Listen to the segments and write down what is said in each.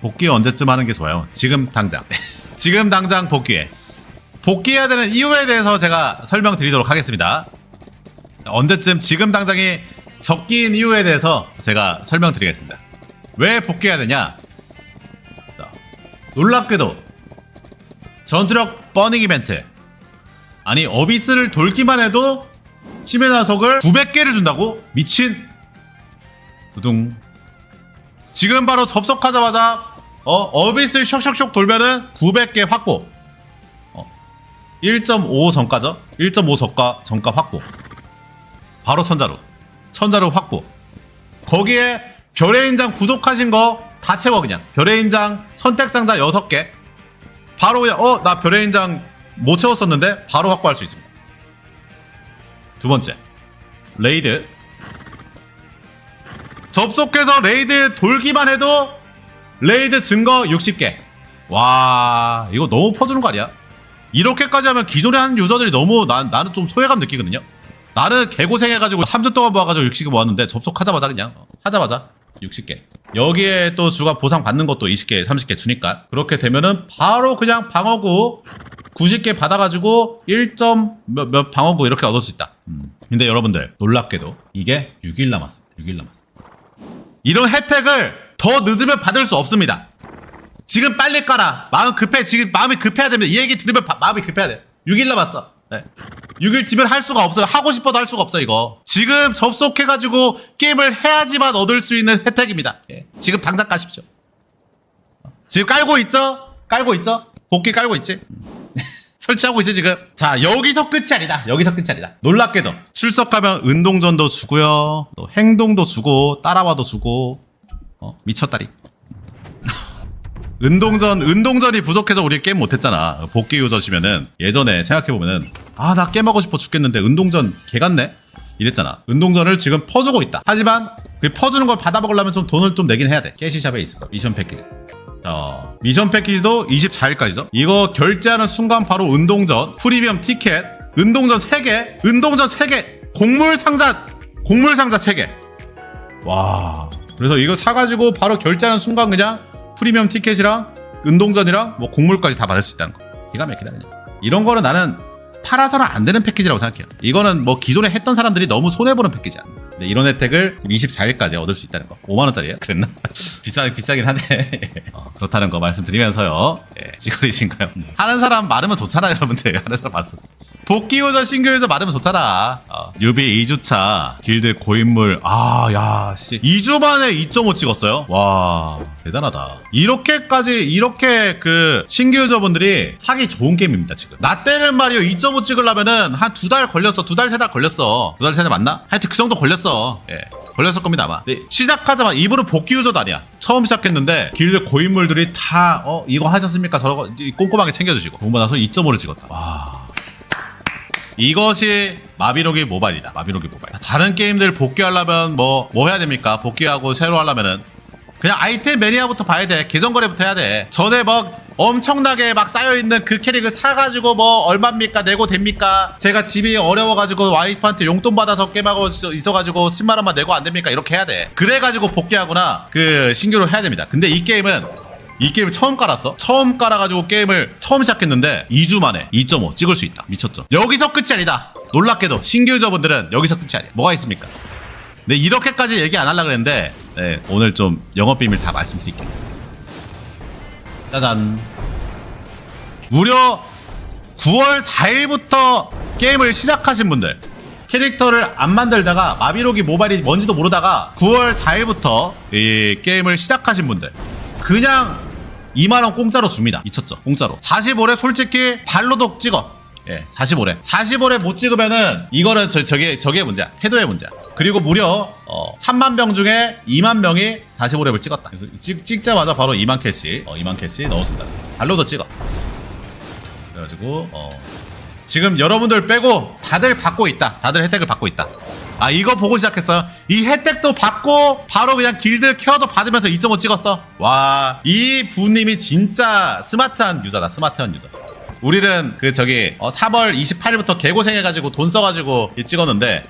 복귀 언제쯤 하는 게 좋아요? 지금 당장. 지금 당장 복귀해. 복귀해야 되는 이유에 대해서 제가 설명드리도록 하겠습니다. 언제쯤 지금 당장이 적기인 이유에 대해서 제가 설명드리겠습니다. 왜 복귀해야 되냐? 자, 놀랍게도 전투력 버닝 이벤트 아니 어비스를 돌기만 해도 치매 나석을 900개를 준다고? 미친 두둥 지금 바로 접속하자마자 어, 어비스를 슉슉슉 돌면은 900개 확보. 어, 1.5 정가죠? 1.5 정가, 정가 확보. 바로 천자로. 천자로 확보. 거기에 별의 인장 구독하신 거 다 채워 그냥. 별의 인장 선택 상자 6개. 바로 그냥 어 나 별의 인장 못 채웠었는데 바로 확보할 수 있습니다. 두 번째. 레이드. 접속해서 레이드 돌기만 해도 레이드 증거 60개. 와 이거 너무 퍼주는 거 아니야? 이렇게까지 하면 기존에 하는 유저들이 너무 나, 나는 좀 소외감 느끼거든요. 나는 개고생해가지고 3주 동안 모아가지고 60개 모았는데 접속하자마자 그냥 어, 하자마자 60개. 여기에 또 주가 보상 받는 것도 20개 30개 주니까. 그렇게 되면은 바로 그냥 방어구 90개 받아가지고 1점 몇, 몇 방어구 이렇게 얻을 수 있다. 음. 근데 여러분들 놀랍게도 이게 6일 남았습니다. 6일 남았습니다. 이런 혜택을 더 늦으면 받을 수 없습니다. 지금 빨리 깔아 마음 급해. 지금 마음이 급해야 됩니다. 이 얘기 들으면 바- 마음이 급해야 돼. 6일 남았어. 네. 6일 뒤면 할 수가 없어요. 하고 싶어도 할 수가 없어 이거. 지금 접속해가지고 게임을 해야지만 얻을 수 있는 혜택입니다. 예. 지금 당장 까십시오. 지금 깔고 있죠? 깔고 있죠? 복귀 깔고 있지? 설치하고 있지 지금? 자 여기서 끝이 아니다. 여기서 끝이 아니다. 놀랍게도 출석하면 운동전도 주고요. 또 행동도 주고 따라와도 주고 어 미쳤다리. 운동전 운동전이 부족해서 우리 게임 못했잖아. 복귀 유저시면은. 예전에 생각해보면은 아 나 게임하고 싶어 죽겠는데 운동전 개같네? 이랬잖아. 운동전을 지금 퍼주고 있다. 하지만 그 퍼주는 걸 받아먹으려면 좀 돈을 좀 내긴 해야 돼. 캐시샵에 있을 거야 미션 패키지. 어, 미션 패키지도 24일까지죠. 이거 결제하는 순간 바로 운동전, 프리미엄 티켓, 운동전 3개, 운동전 3개, 곡물 상자, 곡물 상자 3개. 와. 그래서 이거 사가지고 바로 결제하는 순간 그냥 프리미엄 티켓이랑 운동전이랑 뭐 곡물까지 다 받을 수 있다는 거. 기가 막히다 그냥. 이런 거는 나는 팔아서는 안 되는 패키지라고 생각해요. 이거는 뭐 기존에 했던 사람들이 너무 손해보는 패키지야. 근데 이런 혜택을 24일까지 얻을 수 있다는 거. 5만원짜리야? 그랬나? 비싸, 비싸긴 하네. 어, 그렇다는 거 말씀드리면서요. 예, 찌그리신가요? 하는 사람 많으면 좋잖아요, 여러분들. 하는 사람 많으면 좋 복귀 유저 신규 유저 많으면 좋잖아. 어, 뉴비 2주차 길드 고인물. 아, 야, 씨. 2주 만에 2.5 찍었어요? 와, 대단하다. 이렇게까지, 이렇게 그 신규 유저분들이 하기 좋은 게임입니다, 지금. 나 때는 말이요, 2.5 찍으려면은 한 두 달 걸렸어. 두 달, 세 달 걸렸어. 두 달, 세 달 맞나? 하여튼 그 정도 걸렸어. 예. 걸렸을 겁니다, 아마. 네, 시작하자마자 이분은 복귀 유저도 아니야. 처음 시작했는데 길드 고인물들이 다, 어, 이거 하셨습니까? 저거 꼼꼼하게 챙겨주시고. 공부 나서 2.5를 찍었다. 와. 이것이 마비노기 모바일이다. 마비노기 모바일. 다른 게임들 복귀하려면 뭐, 뭐 해야 됩니까? 복귀하고 새로 하려면은. 그냥 아이템 매니아부터 봐야 돼. 계정 거래부터 해야 돼. 전에 막 엄청나게 막 쌓여있는 그 캐릭을 사가지고 뭐 얼마입니까? 내고 됩니까? 제가 집이 어려워가지고 와이프한테 용돈 받아서 게임하고 있어- 있어가지고 10만원만 내고 안 됩니까? 이렇게 해야 돼. 그래가지고 복귀하거나 그 신규로 해야 됩니다. 근데 이 게임은 이 게임을 처음 깔았어. 처음 깔아가지고 게임을 처음 시작했는데 2주 만에 2.5 찍을 수 있다. 미쳤죠. 여기서 끝이 아니다. 놀랍게도 신규 유저분들은 여기서 끝이 아니야. 뭐가 있습니까? 네, 이렇게까지 얘기 안 하려고 그랬는데 네, 오늘 좀 영업 비밀 다 말씀드릴게요. 짜잔. 무려 9월 4일부터 게임을 시작하신 분들. 캐릭터를 안 만들다가 마비로기 모바일이 뭔지도 모르다가 9월 4일부터 이 게임을 시작하신 분들. 그냥 2만원 공짜로 줍니다. 미쳤죠? 공짜로. 45렙 솔직히 발로도 찍어. 예, 45렙 45렙 못 찍으면은 이거는 저, 저게 저게 문제야. 태도의 문제야. 그리고 무려 어, 3만 명 중에 2만 명이 45렙을 찍었다 그래서 찍, 찍자마자 바로 2만 캐시 어, 2만 캐시 넣어준다 발로도 찍어 그래가지고 어 지금 여러분들 빼고 다들 받고 있다. 다들 혜택을 받고 있다. 아 이거 보고 시작했어요. 이 혜택도 받고 바로 그냥 길드 케어도 받으면서 2.5 찍었어. 와 이 부님이 진짜 스마트한 유저다. 스마트한 유저. 우리는 그 저기 어, 3월 28일부터 개고생해가지고 돈 써가지고 이 찍었는데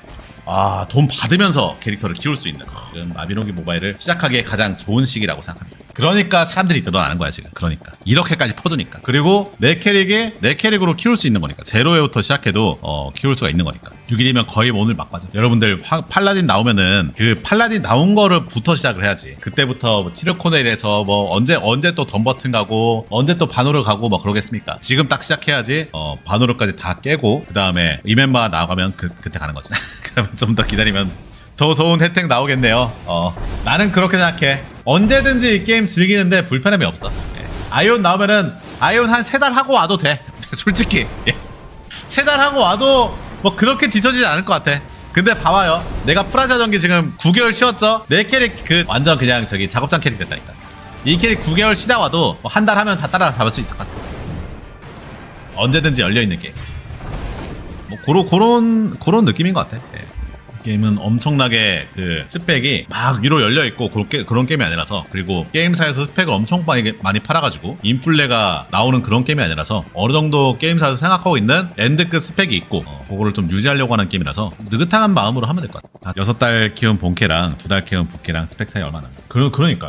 아 돈 받으면서 캐릭터를 키울 수 있는 지금 마비노기 모바일을 시작하기에 가장 좋은 시기라고 생각합니다. 그러니까 사람들이 늘어나는 거야 지금. 그러니까 이렇게까지 퍼주니까. 그리고 내 캐릭에 내 캐릭으로 키울 수 있는 거니까 제로에부터 시작해도 어, 키울 수가 있는 거니까. 6일이면 거의 오늘 막바지. 여러분들 화- 팔라딘 나오면은 그 팔라딘 나온 거를 부터 시작을 해야지. 그때부터 뭐 티르코넬에서 뭐 언제 언제 또 덤버튼 가고 언제 또 바노르 가고 뭐 그러겠습니까? 지금 딱 시작해야지. 어 바노르까지 다 깨고 그 다음에 이멤마 나가면 그 그때 가는 거지. 그러면 좀 더 기다리면 더 좋은 혜택 나오겠네요. 어, 나는 그렇게 생각해. 언제든지 이 게임 즐기는데 불편함이 없어. 예. 아이온 나오면은 아이온 한 세 달 하고 와도 돼. 솔직히. 예. 세달 하고 와도 뭐 그렇게 뒤처지지 않을 것 같아. 근데 봐봐요. 내가 프라자 전기 지금 9개월 쉬었죠? 내 캐릭 그 완전 그냥 저기 작업장 캐릭 됐다니까. 이 캐릭 9개월 쉬다 와도 뭐 한 달 하면 다 따라 잡을 수 있을 것 같아. 언제든지 열려 있는 게임. 뭐 그런 그런 그런 느낌인 것 같아. 예. 게임은 엄청나게 그 스펙이 막 위로 열려 있고 그렇게 그런 게임이 아니라서 그리고 게임사에서 스펙을 엄청 많이 많이 팔아가지고 인플레가 나오는 그런 게임이 아니라서 어느 정도 게임사에서 생각하고 있는 엔드급 스펙이 있고 어, 그거를 좀 유지하려고 하는 게임이라서 느긋한 마음으로 하면 될 것 같아. 여섯 달 키운 본캐랑 두 달 키운 부캐랑 스펙 차이 얼마나? 그 그러니까요.